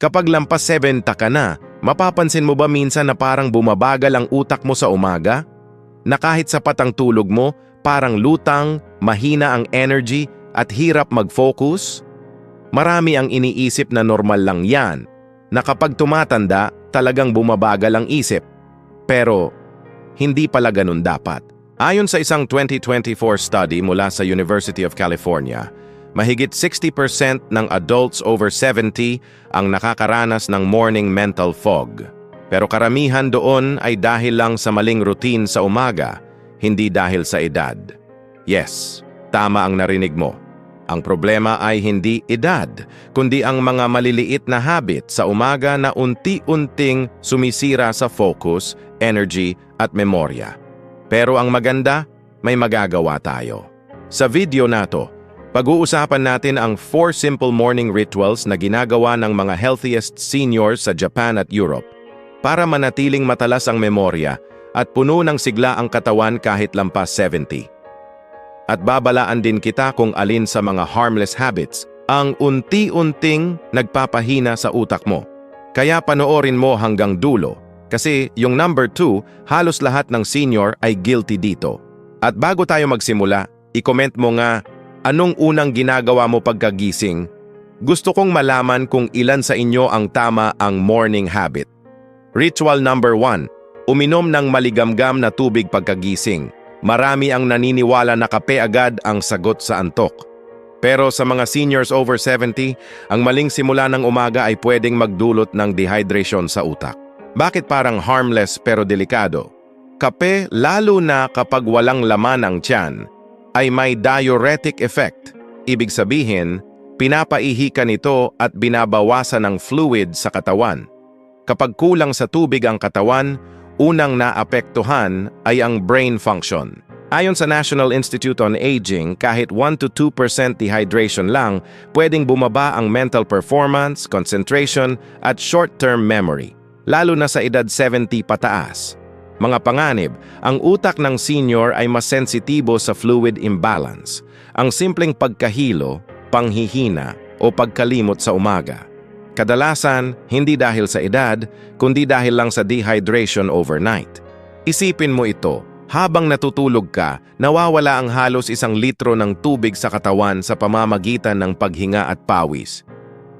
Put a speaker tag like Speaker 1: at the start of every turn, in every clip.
Speaker 1: Kapag lampas 70 ka na, mapapansin mo ba minsan na parang bumabagal ang utak mo sa umaga? Na kahit sapat ang tulog mo, parang lutang, mahina ang energy at hirap mag-focus? Marami ang iniisip na normal lang yan, na kapag tumatanda, talagang bumabagal ang isip. Pero, hindi pala ganun dapat. Ayon sa isang 2024 study mula sa University of California, mahigit 60% ng adults over 70 ang nakakaranas ng morning mental fog. Pero karamihan doon ay dahil lang sa maling routine sa umaga, hindi dahil sa edad. Yes, tama ang narinig mo. Ang problema ay hindi edad, kundi ang mga maliliit na habit sa umaga na unti-unting sumisira sa focus, energy at memorya. Pero ang maganda, may magagawa tayo. Sa video na to, pag-uusapan natin ang 4 simple morning rituals na ginagawa ng mga healthiest seniors sa Japan at Europe para manatiling matalas ang memorya at puno ng sigla ang katawan kahit lampas 70 at babalaan din kita kung alin sa mga harmless habits ang unti-unting nagpapahina sa utak mo. Kaya panoorin mo hanggang dulo kasi yung number 2, halos lahat ng senior ay guilty dito. At bago tayo magsimula, i-comment mo nga anong unang ginagawa mo pagkagising. Gusto kong malaman kung ilan sa inyo ang tama ang morning habit. Ritual number 1, uminom ng maligamgam na tubig pagkagising. Marami ang naniniwala na kape agad ang sagot sa antok. Pero sa mga seniors over 70, ang maling simula ng umaga ay pwedeng magdulot ng dehydration sa utak. Bakit parang harmless pero delikado? Kape, lalo na kapag walang laman ang tiyan, ay may diuretic effect. Ibig sabihin, pinapaihi ka nito at binabawasan ng fluid sa katawan. Kapag kulang sa tubig ang katawan, unang naapektuhan ay ang brain function. Ayon sa National Institute on Aging, kahit 1-2% dehydration lang, pwedeng bumaba ang mental performance, concentration, at short-term memory, lalo na sa edad 70 pataas. Mga panganib, ang utak ng senior ay mas sensitibo sa fluid imbalance, ang simpleng pagkahilo, panghihina, o pagkalimot sa umaga. Kadalasan, hindi dahil sa edad, kundi dahil lang sa dehydration overnight. Isipin mo ito, habang natutulog ka, nawawala ang halos isang litro ng tubig sa katawan sa pamamagitan ng paghinga at pawis.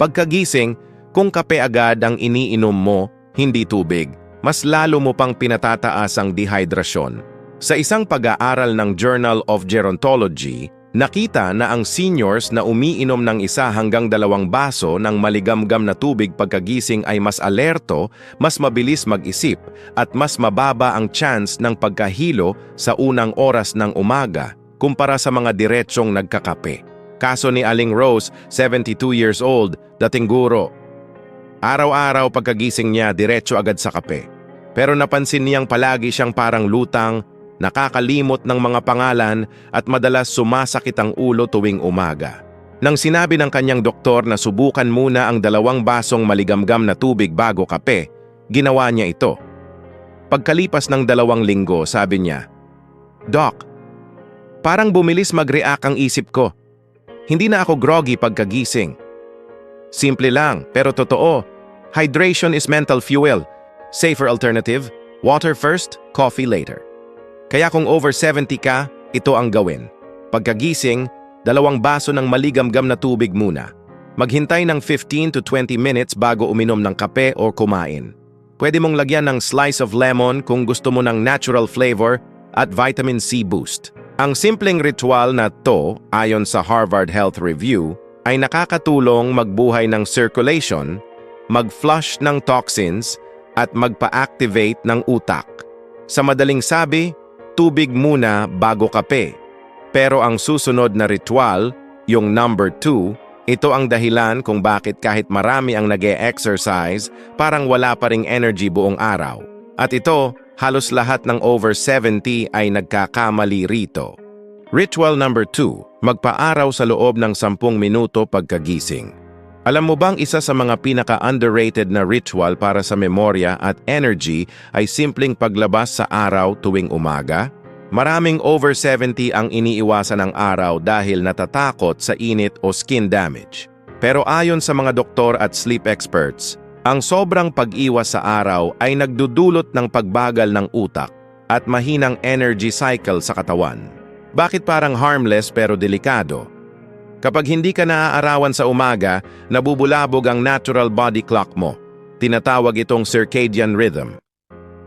Speaker 1: Pagkagising, kung kape agad ang iniinom mo, hindi tubig, mas lalo mo pang pinatataas ang dehydrasyon. Sa isang pag-aaral ng Journal of Gerontology, Nakita na ang seniors na umiinom ng isa hanggang dalawang baso ng maligamgam na tubig pagkagising ay mas alerto, mas mabilis mag-isip, at mas mababa ang chance ng pagkahilo sa unang oras ng umaga kumpara sa mga diretsyong nagkakape. Kaso ni Aling Rose, 72 years old, dating guro. Araw-araw pagkagising niya, diretso agad sa kape. Pero napansin niyang palagi siyang parang lutang, nakakalimot ng mga pangalan at madalas sumasakit ang ulo tuwing umaga. Nang sinabi ng kanyang doktor na subukan muna ang dalawang basong maligamgam na tubig bago kape, ginawa niya ito. Pagkalipas ng dalawang linggo, sabi niya, Doc, parang bumilis mag-react ang isip ko. Hindi na ako groggy pagkagising. Simple lang, pero totoo. Hydration is mental fuel. Safer alternative, water first, coffee later. Kaya kung over 70 ka, ito ang gawin. Pagkagising, dalawang baso ng maligamgam na tubig muna. Maghintay ng 15 to 20 minutes bago uminom ng kape o kumain. Pwede mong lagyan ng slice of lemon kung gusto mo ng natural flavor at vitamin C boost. Ang simpleng ritual na to, ayon sa Harvard Health Review, ay nakakatulong magbuhay ng circulation, mag-flush ng toxins, at magpa-activate ng utak. Sa madaling sabi, tubig muna bago kape. Pero ang susunod na ritual, yung number 2, ito ang dahilan kung bakit kahit marami ang nag exercise parang wala pa ring energy buong araw. At ito, halos lahat ng over 70 ay nagkakamali rito. Ritual number 2, magpaaraw sa loob ng 10 minuto pagkagising. Alam mo bang isa sa mga pinaka-underrated na ritual para sa memorya at energy ay simpleng paglabas sa araw tuwing umaga? Maraming over 70 ang iniiwasan ng araw dahil natatakot sa init o skin damage. Pero ayon sa mga doktor at sleep experts, ang sobrang pag-iwas sa araw ay nagdudulot ng pagbagal ng utak at mahinang energy cycle sa katawan. Bakit parang harmless pero delikado? Kapag hindi ka naaarawan sa umaga, nabubulabog ang natural body clock mo. Tinatawag itong circadian rhythm.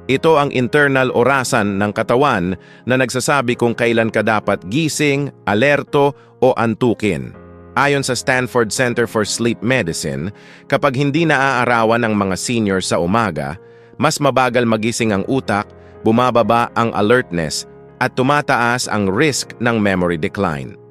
Speaker 1: Ito ang internal orasan ng katawan na nagsasabi kung kailan ka dapat gising, alerto o antukin. Ayon sa Stanford Center for Sleep Medicine, kapag hindi naaarawan ng mga seniors sa umaga, mas mabagal magising ang utak, bumababa ang alertness, at tumataas ang risk ng memory decline.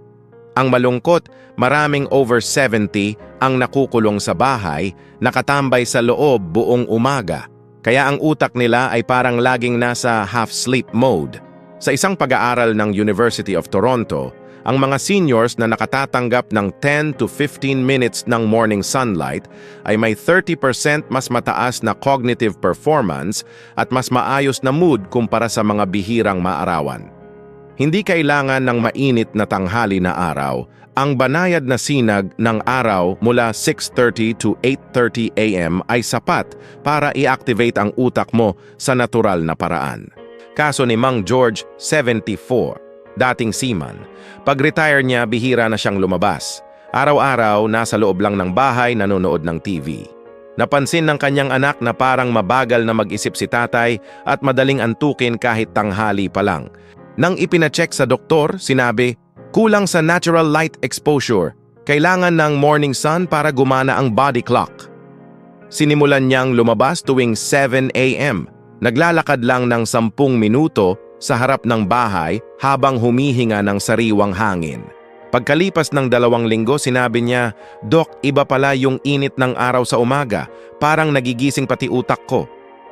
Speaker 1: Ang malungkot, maraming over 70 ang nakukulong sa bahay, nakatambay sa loob buong umaga. Kaya ang utak nila ay parang laging nasa half-sleep mode. Sa isang pag-aaral ng University of Toronto, ang mga seniors na nakatatanggap ng 10 to 15 minutes ng morning sunlight ay may 30% mas mataas na cognitive performance at mas maayos na mood kumpara sa mga bihirang maarawan. Hindi kailangan ng mainit na tanghali na araw. Ang banayad na sinag ng araw mula 6.30 to 8.30 a.m. ay sapat para i-activate ang utak mo sa natural na paraan. Kaso ni Mang George, 74, dating seaman. Pag-retire niya, bihira na siyang lumabas. Araw-araw, nasa loob lang ng bahay nanonood ng TV. Napansin ng kanyang anak na parang mabagal na mag-isip si tatay at madaling antukin kahit tanghali pa lang. Nang ipinacheck sa doktor, sinabi, kulang sa natural light exposure. Kailangan ng morning sun para gumana ang body clock. Sinimulan niyang lumabas tuwing 7 a.m. Naglalakad lang ng 10 minuto sa harap ng bahay habang humihinga ng sariwang hangin. Pagkalipas ng dalawang linggo, sinabi niya, Dok, iba pala yung init ng araw sa umaga. Parang nagigising pati utak ko.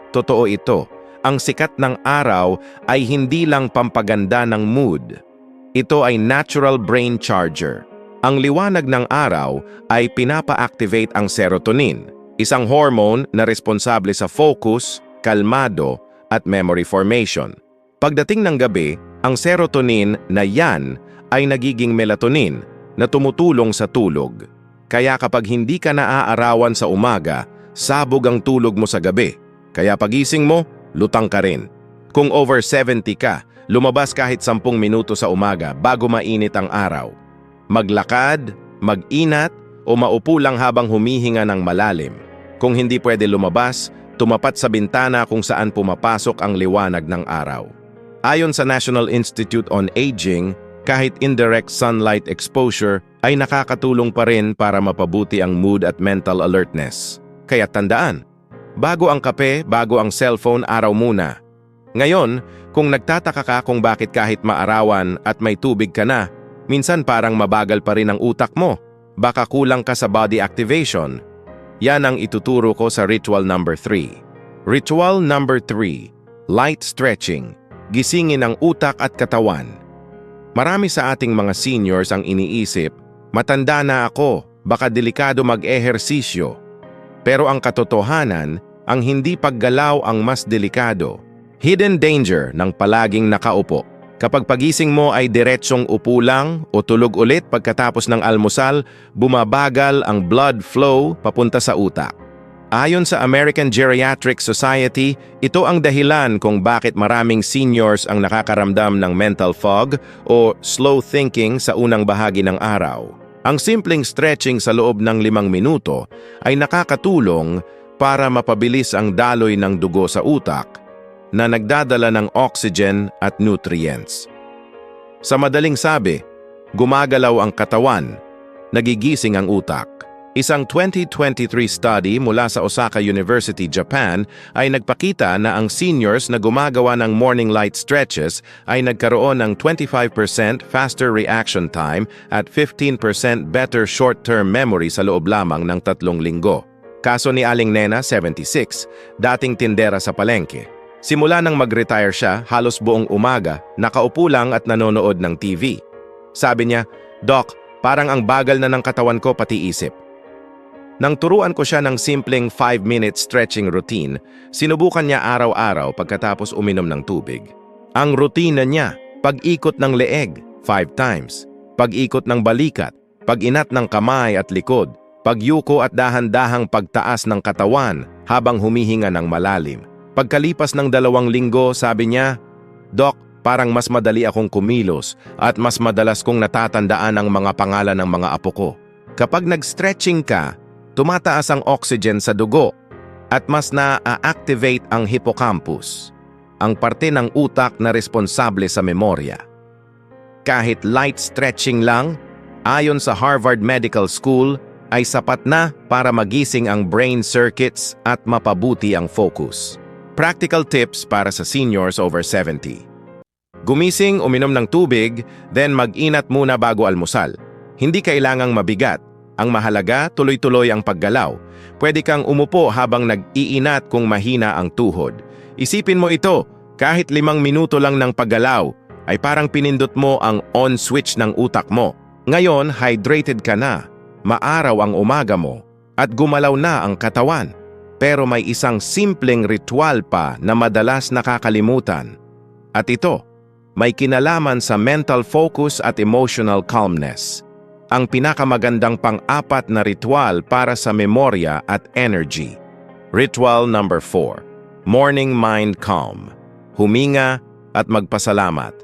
Speaker 1: Totoo ito. Ang sikat ng araw ay hindi lang pampaganda ng mood. Ito ay natural brain charger. Ang liwanag ng araw ay pinapa-activate ang serotonin, isang hormone na responsable sa focus, kalmado, at memory formation. Pagdating ng gabi, ang serotonin na yan ay nagiging melatonin na tumutulong sa tulog. Kaya kapag hindi ka naaarawan sa umaga, sabog ang tulog mo sa gabi. Kaya pagising mo, lutang ka rin. Kung over 70 ka, lumabas kahit 10 minuto sa umaga bago mainit ang araw. Maglakad, mag-inat, o maupo lang habang humihinga ng malalim. Kung hindi pwede lumabas, tumapat sa bintana kung saan pumapasok ang liwanag ng araw. Ayon sa National Institute on Aging, kahit indirect sunlight exposure ay nakakatulong pa rin para mapabuti ang mood at mental alertness. Kaya tandaan, bago ang kape, bago ang cellphone, araw muna. Ngayon, kung nagtataka ka kung bakit kahit maarawan at may tubig ka na, minsan parang mabagal pa rin ang utak mo. Baka kulang ka sa body activation. Yan ang ituturo ko sa ritual number 3. Ritual number 3, light stretching. Gisingin ang utak at katawan. Marami sa ating mga seniors ang iniisip, matanda na ako, baka delikado mag-ehersisyo. Pero ang katotohanan, ang hindi paggalaw ang mas delikado. Hidden danger ng palaging nakaupo. Kapag pagising mo ay diretsyong upo lang o tulog ulit pagkatapos ng almusal, bumabagal ang blood flow papunta sa utak. Ayon sa American Geriatric Society, ito ang dahilan kung bakit maraming seniors ang nakakaramdam ng mental fog o slow thinking sa unang bahagi ng araw. Ang simpleng stretching sa loob ng limang minuto ay nakakatulong para mapabilis ang daloy ng dugo sa utak na nagdadala ng oxygen at nutrients. Sa madaling sabi, gumagalaw ang katawan, nagigising ang utak. Isang 2023 study mula sa Osaka University, Japan ay nagpakita na ang seniors na gumagawa ng morning light stretches ay nagkaroon ng 25% faster reaction time at 15% better short-term memory sa loob lamang ng tatlong linggo. Kaso ni Aling Nena, 76, dating tindera sa palengke. Simula nang mag-retire siya, halos buong umaga, nakaupo lang at nanonood ng TV. Sabi niya, Doc, parang ang bagal na ng katawan ko pati isip. Nang turuan ko siya ng simpleng 5-minute stretching routine, sinubukan niya araw-araw pagkatapos uminom ng tubig. Ang rutina niya, pag-ikot ng leeg, 5 times, pag-ikot ng balikat, pag-inat ng kamay at likod, pagyuko at dahan-dahang pagtaas ng katawan habang humihinga ng malalim. Pagkalipas ng dalawang linggo, sabi niya, Doc, parang mas madali akong kumilos at mas madalas kong natatandaan ang mga pangalan ng mga apo ko. Kapag nag-stretching ka, tumataas ang oxygen sa dugo at mas na-activate ang hippocampus, ang parte ng utak na responsable sa memorya. Kahit light stretching lang, ayon sa Harvard Medical School, ay sapat na para magising ang brain circuits at mapabuti ang focus. Practical tips para sa seniors over 70. Gumising, uminom ng tubig, then mag-inat muna bago almusal. Hindi kailangang mabigat. Ang mahalaga, tuloy-tuloy ang paggalaw. Pwede kang umupo habang nag-iinat kung mahina ang tuhod. Isipin mo ito, kahit limang minuto lang ng paggalaw, ay parang pinindot mo ang on switch ng utak mo. Ngayon, hydrated ka na, maaraw ang umaga mo, at gumalaw na ang katawan. Pero may isang simpleng ritual pa na madalas nakakalimutan. At ito, may kinalaman sa mental focus at emotional calmness. Ang pinakamagandang pang-apat na ritual para sa memorya at energy. Ritual number 4. Morning Mind Calm. Huminga at magpasalamat.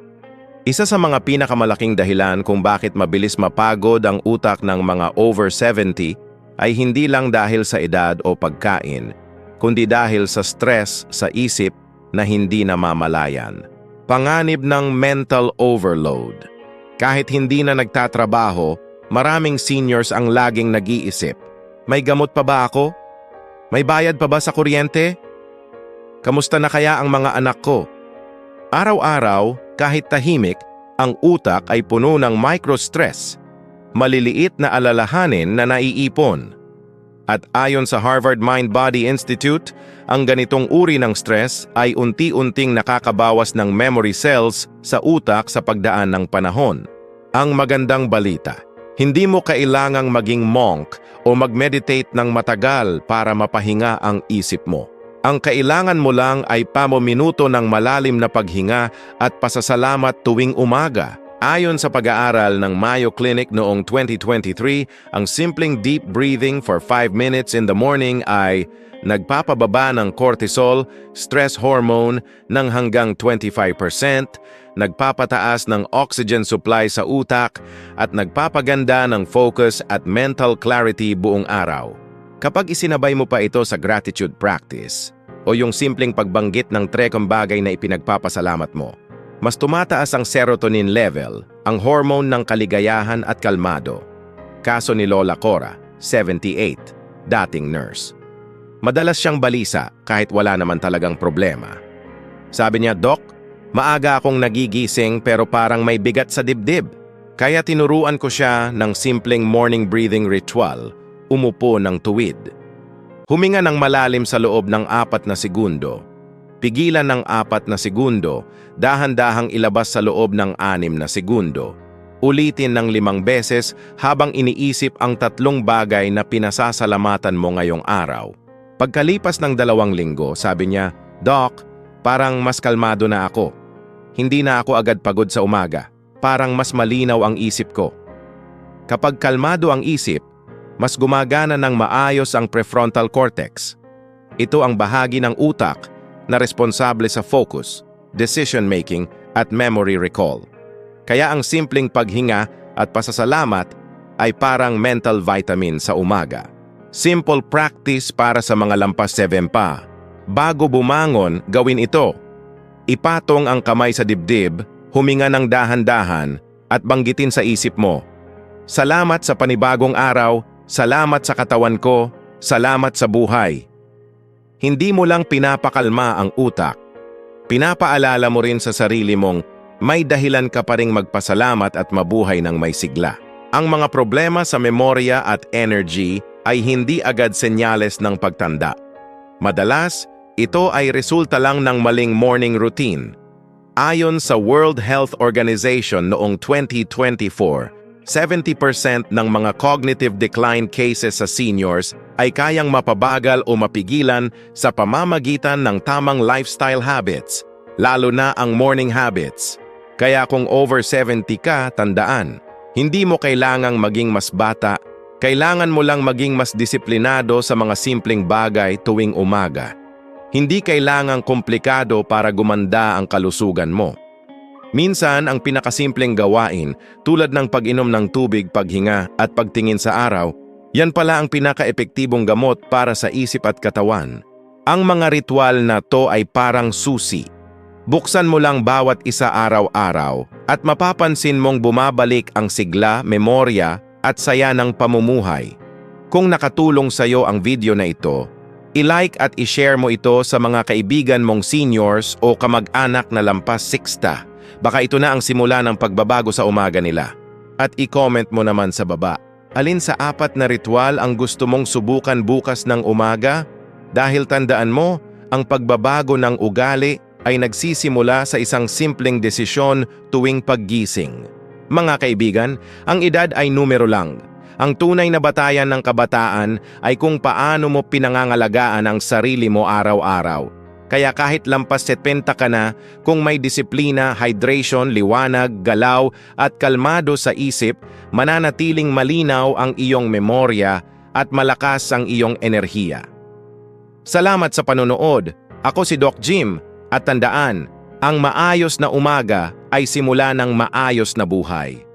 Speaker 1: Isa sa mga pinakamalaking dahilan kung bakit mabilis mapagod ang utak ng mga over 70 ay hindi lang dahil sa edad o pagkain, kundi dahil sa stress sa isip na hindi namamalayan. Panganib ng mental overload. Kahit hindi na nagtatrabaho, maraming seniors ang laging nag-iisip. May gamot pa ba ako? May bayad pa ba sa kuryente? Kamusta na kaya ang mga anak ko? Araw-araw, kahit tahimik, ang utak ay puno ng microstress, maliliit na alalahanin na naiipon. At ayon sa Harvard Mind-Body Institute, ang ganitong uri ng stress ay unti-unting nakakabawas ng memory cells sa utak sa pagdaan ng panahon. Ang magandang balita, hindi mo kailangang maging monk o mag-meditate ng matagal para mapahinga ang isip mo. Ang kailangan mo lang ay pamumunuto ng malalim na paghinga at pasasalamat tuwing umaga. Ayon sa pag-aaral ng Mayo Clinic noong 2023, ang simpleng deep breathing for 5 minutes in the morning ay nagpapababa ng cortisol, stress hormone ng hanggang 25%, nagpapataas ng oxygen supply sa utak, at nagpapaganda ng focus at mental clarity buong araw. Kapag isinabay mo pa ito sa gratitude practice, o yung simpleng pagbanggit ng trekong bagay na ipinagpapasalamat mo, mas tumataas ang serotonin level, ang hormone ng kaligayahan at kalmado. Kaso ni Lola Cora, 78, dating nurse. Madalas siyang balisa kahit wala naman talagang problema. Sabi niya, Doc, maaga akong nagigising pero parang may bigat sa dibdib. Kaya tinuruan ko siya ng simpleng morning breathing ritual, umupo ng tuwid. Huminga ng malalim sa loob ng apat na segundo. Pigilan ng apat na segundo, dahan-dahang ilabas sa loob ng anim na segundo. Ulitin ng limang beses habang iniisip ang tatlong bagay na pinasasalamatan mo ngayong araw. Pagkalipas ng dalawang linggo, sabi niya, Doc, parang mas kalmado na ako. Hindi na ako agad pagod sa umaga. Parang mas malinaw ang isip ko. Kapag kalmado ang isip, mas gumagana ng maayos ang prefrontal cortex. Ito ang bahagi ng utak na responsable sa focus, decision-making at memory recall. Kaya ang simpleng paghinga at pasasalamat ay parang mental vitamin sa umaga. Simple practice para sa mga lampas 7 pa. Bago bumangon, gawin ito. Ipatong ang kamay sa dibdib, huminga ng dahan-dahan at banggitin sa isip mo. Salamat sa panibagong araw Salamat sa katawan ko, salamat sa buhay. Hindi mo lang pinapakalma ang utak. Pinapaalala mo rin sa sarili mong may dahilan ka pa ring magpasalamat at mabuhay ng may sigla. Ang mga problema sa memorya at energy ay hindi agad senyales ng pagtanda. Madalas, ito ay resulta lang ng maling morning routine. Ayon sa World Health Organization noong 2024, 70% ng mga cognitive decline cases sa seniors ay kayang mapabagal o mapigilan sa pamamagitan ng tamang lifestyle habits, lalo na ang morning habits. Kaya kung over 70 ka, tandaan, hindi mo kailangang maging mas bata, Kailangan mo lang maging mas disiplinado sa mga simpleng bagay tuwing umaga. Hindi kailangang komplikado para gumanda ang kalusugan mo. Minsan, ang pinakasimpleng gawain tulad ng pag-inom ng tubig, paghinga at pagtingin sa araw, yan pala ang pinaka-epektibong gamot para sa isip at katawan. Ang mga ritual na to ay parang susi. Buksan mo lang bawat isa araw-araw at mapapansin mong bumabalik ang sigla, memorya at saya ng pamumuhay. Kung nakatulong sa iyo ang video na ito, i-like at i-share mo ito sa mga kaibigan mong seniors o kamag-anak na lampas 60. Baka ito na ang simula ng pagbabago sa umaga nila. At i-comment mo naman sa baba. Alin sa apat na ritual ang gusto mong subukan bukas ng umaga? Dahil tandaan mo, ang pagbabago ng ugali ay nagsisimula sa isang simpleng desisyon tuwing paggising. Mga kaibigan, ang edad ay numero lang. Ang tunay na batayan ng kabataan ay kung paano mo pinangangalagaan ang sarili mo araw-araw. Kaya kahit lampas 70 ka na, kung may disiplina, hydration, liwanag, galaw at kalmado sa isip, mananatiling malinaw ang iyong memorya at malakas ang iyong enerhiya. Salamat sa panonood. Ako si Doc Jim at tandaan, ang maayos na umaga ay simula ng maayos na buhay.